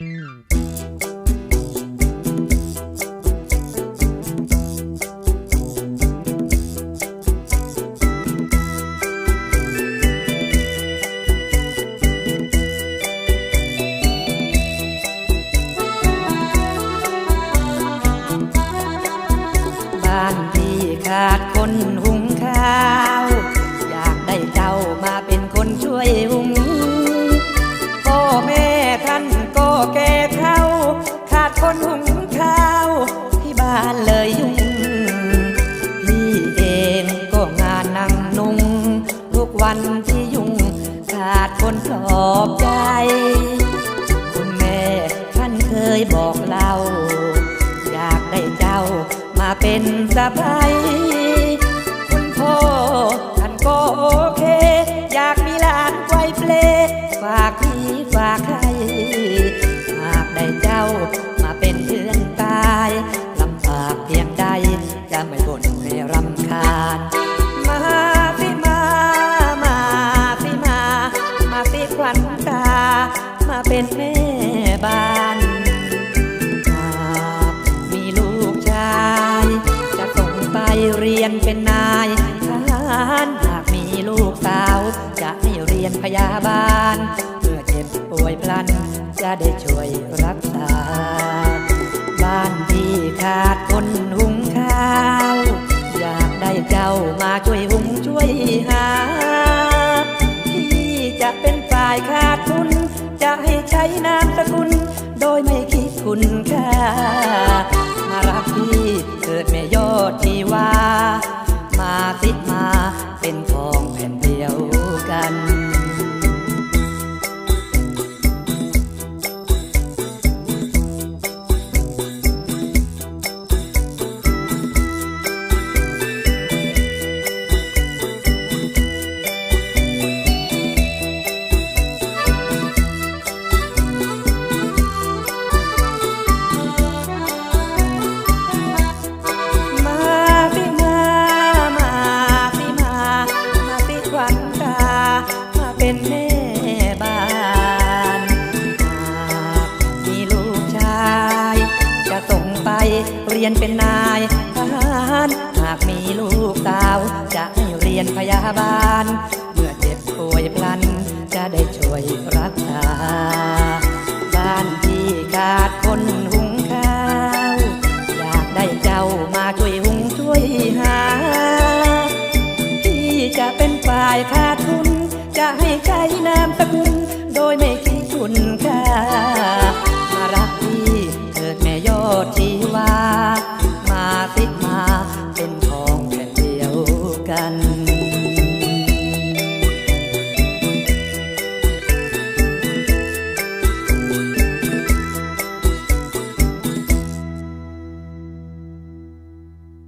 บ้านพี่ขาด คนหุงข้าวที่บ้านเลยยุ่ง พี่เองก็งานนั่งนุ่ง ทุกวันที่ยุ่ง ขาดคนปลอบใจ คุณแม่ท่านเคยบอกเรา อยากได้เจ้ามาเป็นสะพา เป็นแม่บ้านหากมีลูกชาย จะส่งไปเรียนเป็นนายทหารหากมีลูกสาว จะให้เรียนพยาบาล เมื่อเจ็บป่วยพลัน จะได้ช่วยรักษา บ้านที่ขาดคนหุงข้าว อยากได้เจ้ามาช่วยหุงช่วยหา คุณค่ามารักพี่เกิดแม่ยอดที่ว่า มาติดมาเป็นทองแผ่นเดียวกัน มาสิควันตามาเป็นแม่บ้านหากมีลูกชาย จะส่งไปเรียนเป็นนายทหารหากมีลูกสาว จะให้เรียนพยาบาล เมื่อเจ็บป่วยพลัน จะได้ช่วยรักษา บ้านที่ขาดคนหุงข้าว อยากได้เจ้ามาช่วยหุงช่วยหา สกุลโดยไม่คิดคุณค่ารักที่เกิดแม่ยอดที